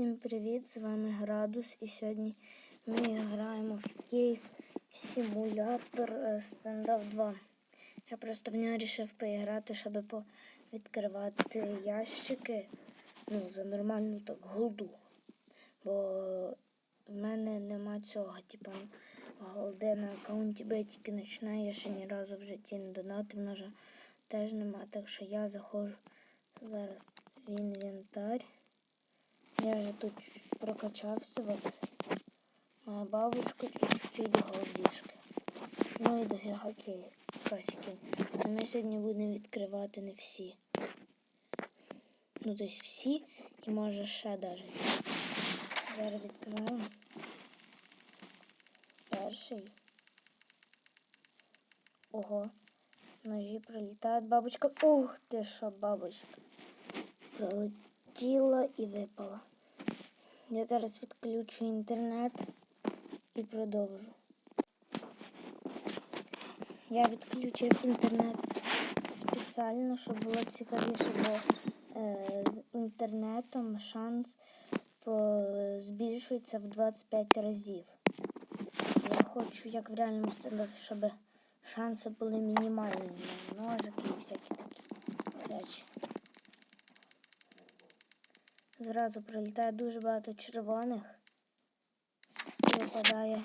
Всім привіт! З вами Градус і сьогодні ми граємо в кейс симулятор Standoff 2. Я просто в нього вирішив поіграти, щоб відкривати ящики ну, за нормальну так голду. Бо в мене нема цього, типа голди на аккаунті, бо я тільки починаю, я ще ні разу в житті не донатив, на жаль, теж нема. Так що я заходжу зараз в інвентар. Я вже тут прокачався, от моя бабушка чуть-чуть голдішки. Ну і дофіга касики. Ми сьогодні будемо відкривати не всі. Ну, тобто всі і може ще навіть. Зараз відкриваємо. Перший. Ого. Ножі пролітають. Бабочка. Ух ти що, бабочка. Пролетіла і випала. Я зараз відключу інтернет і продовжу. Я відключив інтернет спеціально, щоб було цікавіше, бо е, з інтернетом шанс по, збільшується в 25 разів. Я хочу, як в реальному стендапі, щоб шанси були мінімальні ножики і всякі такі речі. Зразу прилітає дуже багато червоних і випадає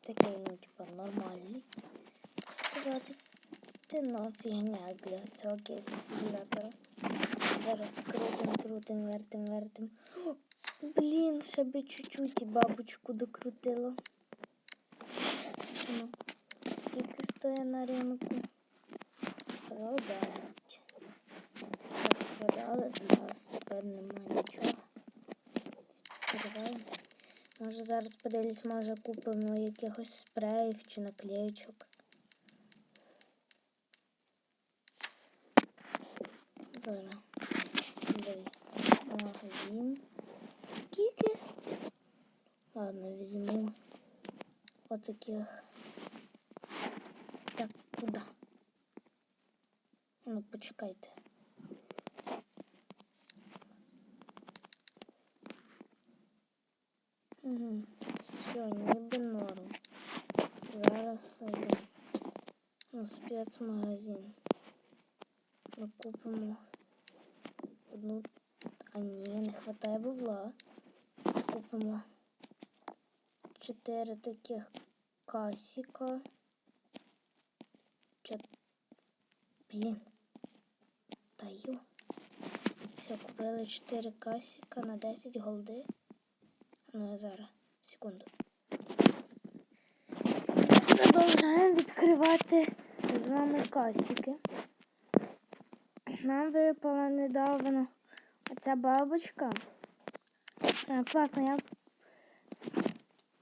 такий, ну, типа, нормальний, сказати. Ти ну, фігня для цього кейсу симулятора. Зараз крутим, крутим, вертим, вертим. Блін, ще би чуть-чуть і бабочку докрутила. Ну, скільки стоїть на ринку? Продають. Продали, нас тепер немає нічого. Відкриваємо. Може зараз подивлюсь, може купимо якихось спреїв чи наклеючок. Зараз. Магазин. Скільки? Ладно, візьму отаких. Так, куди? Ну, почекайте. Угу. Все, ніби норм. Зараз йду. Ну, спецмагазин. Ми купимо одну. А ні, не хватає бабла. Купимо чотири таких касіка. Чот... Блін. Даю. Все, купили 4 касіка на 10 голди. Ну, я зараз. Секунду. Продовжуємо відкривати вами касіки. Нам випала недавно оця бабочка. А, класно, я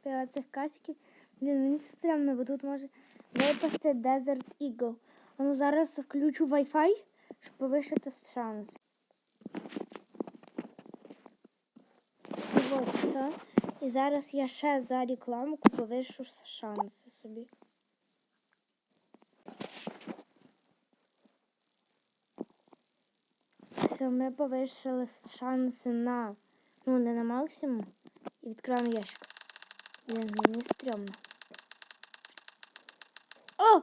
купила цих касиків. Блін, мені стрімно, бо тут може випасти Desert Eagle. А ну зараз включу Wi-Fi, щоб повишити шанс. І от все. І зараз я ще за рекламку повишу шанси собі. Все, ми повишили шанси на, ну, не на максимум. І відкриваємо ящик. Блін, мені стрьомно. О!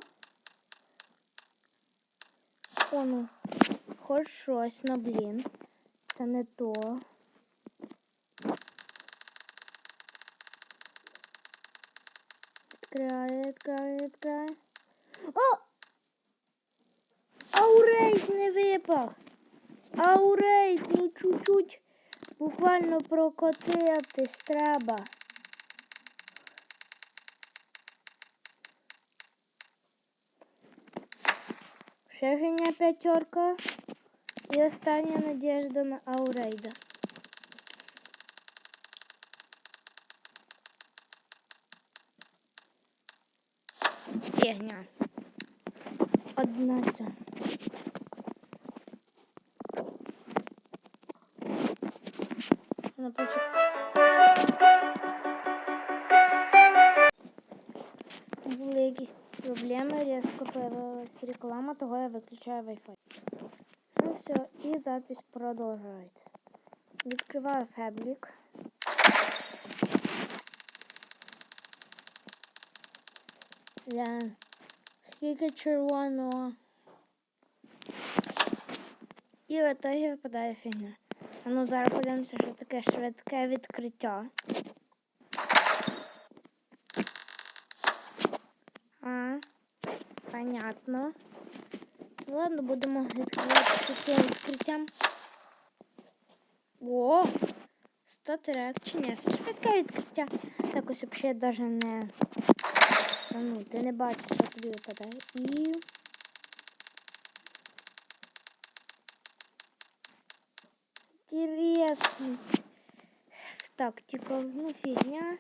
О, ну. Хоч щось, ну, блін. Це не то. Відкриваю, відкриваю, відкриваю. О! Аурейт не випав. Аурейт, ну чуть-чуть буквально прокотитись треба. Ще фігня п'ятерка. І остання надежда на Аурейда. Фігня. Одна ця. Ну, почек- Були якісь проблеми, різко появилась реклама, того я виключаю Wi-Fi. Ну все, І запись продовжується. Відкриваю феблік. Глянь. Скільки червоного. І в итогі випадає фігня. А ну зараз подивимося, що таке швидке відкриття. А, понятно. Ладно, будемо відкривати швидким відкриттям. О! Статрек чи ні? Швидке відкриття. Так ось взагалі навіть не. Ну, ти не бачиш, що тобі випадає. І. Інтересно. Так, тільки ну фігня.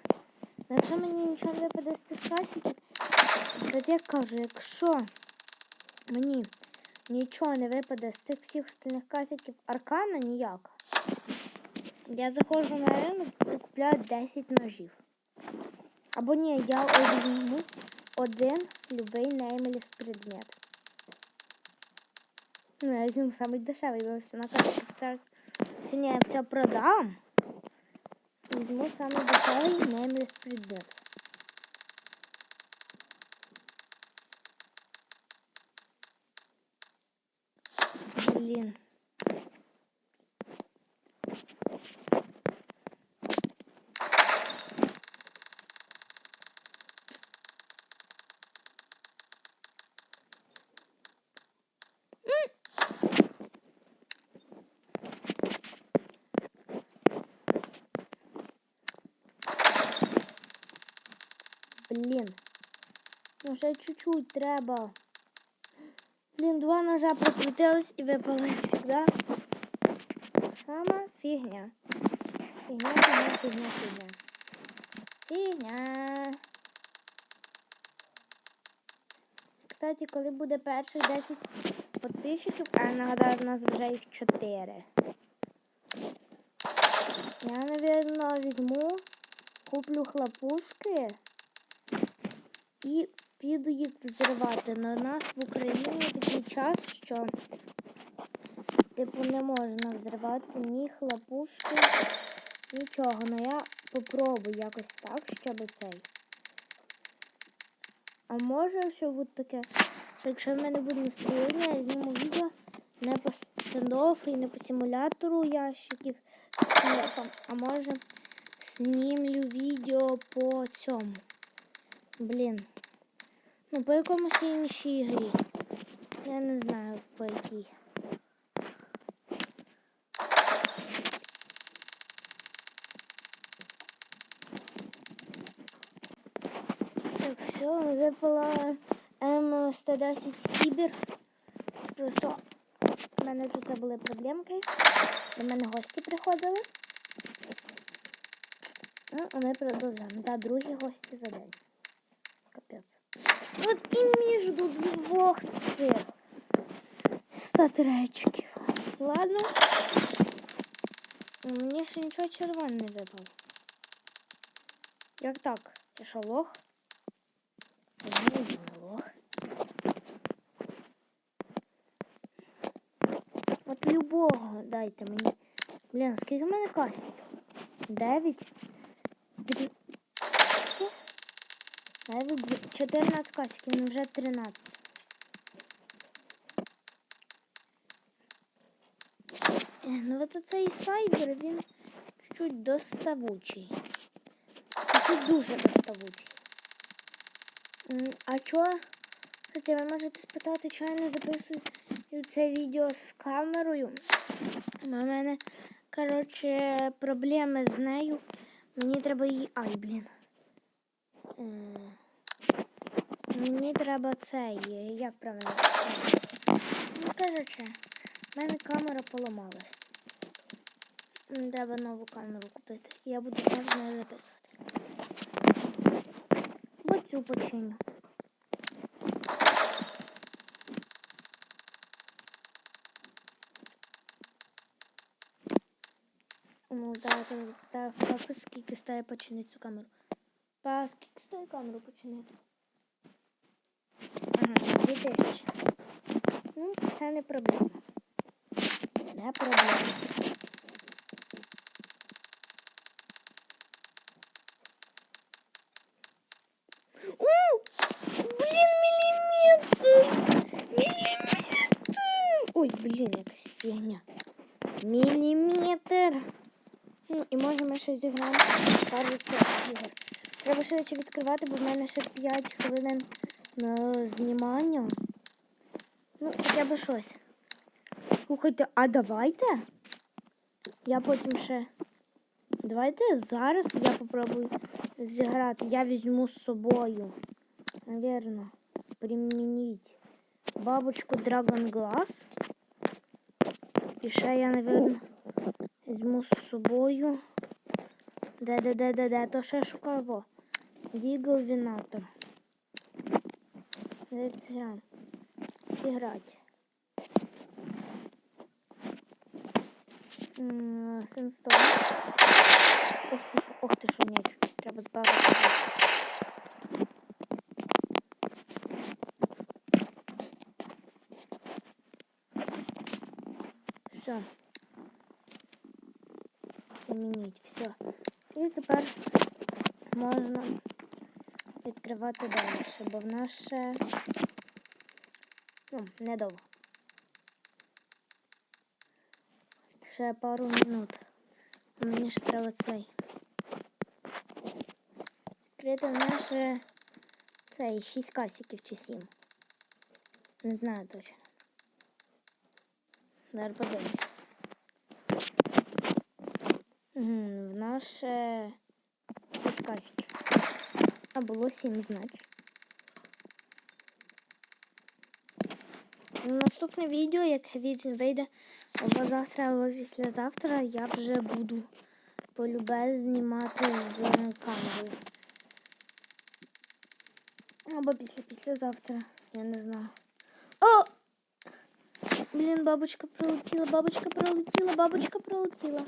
Якщо мені нічого не випаде з цих класиків, то я кажу, якщо мені нічого не випаде з цих всіх остальних класиків аркана ніяк, я заходжу на ринок і купляю 10 ножів. Або ні, я візьму один любий неймеліс предмет. Ну, я візьму самий дешевий, бо все на касі так. Ні, я все продам. Візьму самий дешевий неймеліс предмет. Блін. Блін. Ну ще чуть-чуть треба. Блін, два ножа прокрутились і випали всегда. Сама фігня. Фігня, фігня, фігня, фігня. Фігня. Кстати, коли буде перших 10 підписчиків, а нагадаю, у нас вже їх 4. Я, напевно, візьму, куплю хлопушки і піду їх взривати. На нас в Україні такий час, що типу не можна взривати ні хлопушки, нічого. Ну я попробую якось так, щоб цей. А може, що буде таке, що якщо в мене буде настроєння, я зніму відео не по стендофу і не по симулятору ящиків з а може знімлю відео по цьому. Блін. Ну, по якомусь іншій грі. Я не знаю по якій. Так, все, випала М110 Кібер. Просто в мене тут були проблемки. До мене гості приходили. Ну, а ми продовжуємо. Да, другі гості за день. Капець. От і між двох цих статречків. Ладно. Мені ще нічого червоного не випало. Як так? Я що лох? Лох. От любого дайте мені. Блін, скільки в мене касів? Дев'ять? Навіть дві- 14 касиків, ну вже 13. Е, Ну от цей сайбер, він чуть-чуть доставучий. Чуть дуже доставучий. А чого? Кстати, ви можете спитати, чого я не записую це відео з камерою. У мене, коротше, проблеми з нею. Мені треба її. Ай, блін. Мені треба цей, як правильно? Ну, коротше, в мене камера поламалась. Треба нову камеру купити. Я буду не записувати. Бо цю починю. Ну, давайте так, скільки стає починити цю камеру. Па скільки стоїть камеру починити? Ага, 2000. Ну, це не проблема. Не проблема. У! Блін, міліметр! Міліметр! Ой, блін, якась фігня. Міліметр. Ну, і може ми ще зіграємо пару цих ігор. Треба швидше відкривати, бо в мене ще 5 хвилин на знімання. Ну, хоча б щось. Слухайте, а давайте. Я потім ще. Давайте зараз я попробую зіграти. Я візьму з собою. Навірно. Примініть. Бабочку Dragon Glass. І ще я, навірно, візьму з собою. Де, де, де, де, де, то ще шукаю. Во. Вігл Вінатор. Дивіться. Іграти. Сенстон. Ох ти, ох ти, що м'яч. Треба збавити. Все. Замініть, все. І тепер можна відкривати далі, бо в нас ще ну, недовго. Ще пару минут. Мені ж треба цей. Відкрити ще цей 6 касиків чи 7. Не знаю точно. Зараз подивимось. В нас ще 6 касиків. А було 7, значить. Наступне відео, як відео вийде або завтра, або післязавтра, я вже буду полюбе знімати з камерою. Або після післязавтра, я не знаю. О! Блін, бабочка пролетіла, бабочка пролетіла, бабочка пролетіла.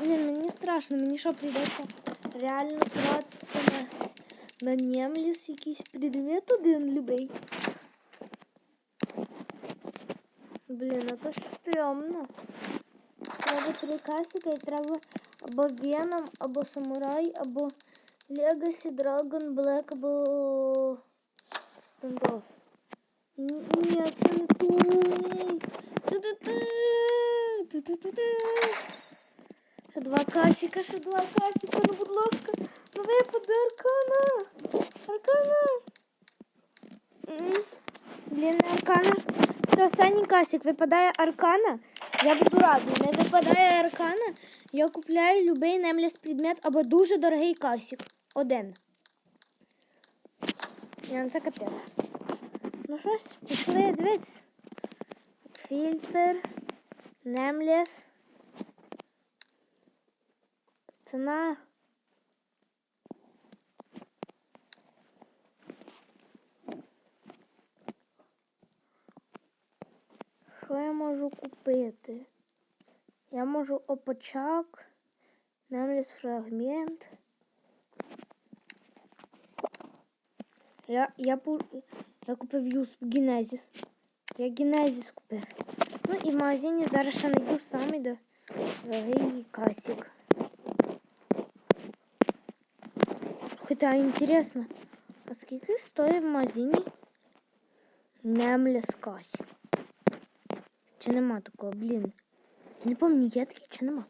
Блін, мені страшно, мені що прийдеться реально тратити на, на немліс якийсь предмет один любий. Блін, якось стрьомно. Треба три касика і треба або Веном, або Самурай, або Legacy, Dragon, Black, або Standoff. Ні, це не той. Ту-ту-ту. Ще два касика, ще два касика, ну будь ласка. Ну випаде аркана. Аркана. Блін, аркана. Це останній касик. Випадає аркана. Я буду радий. Не випадає аркана. Я купляю любий немліс предмет або дуже дорогий касик. Один. Я це капець. Ну щось, пішли, дивіться. Фільтр. Немліс. Ціна. Що я можу купити? Я можу опочак, намліс фрагмент. Я, я, я купив юсп Генезіс. Я Генезіс купив. Ну і в магазині зараз ще знайду самий до- дорогий касик. Хоча інтересно, а скільки стоїть в магазині Немлес касик? Чи нема такого, блін? Не пам'ятаю, є такий чи нема.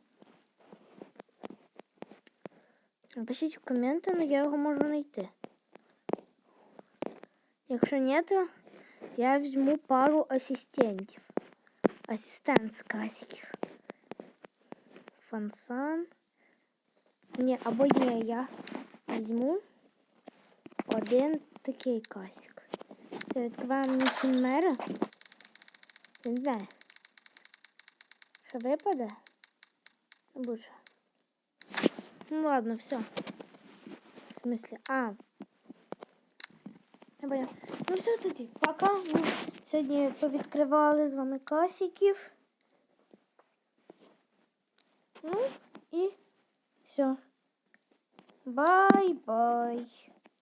Напишіть в коменти, але я його можу знайти. Якщо ні, то я візьму пару асистентів. Асистент з касиків. Фансан. Ні, або ні, я візьму один такий касик. Це відкриваємо хімера. Не знаю. Що випаде? Боже. Ну ладно, все. В смысле, а. Я поняла. Ну все тоді. Пока. Ми сьогодні повідкривали з вами касиків. Ну і все. Бай-бай.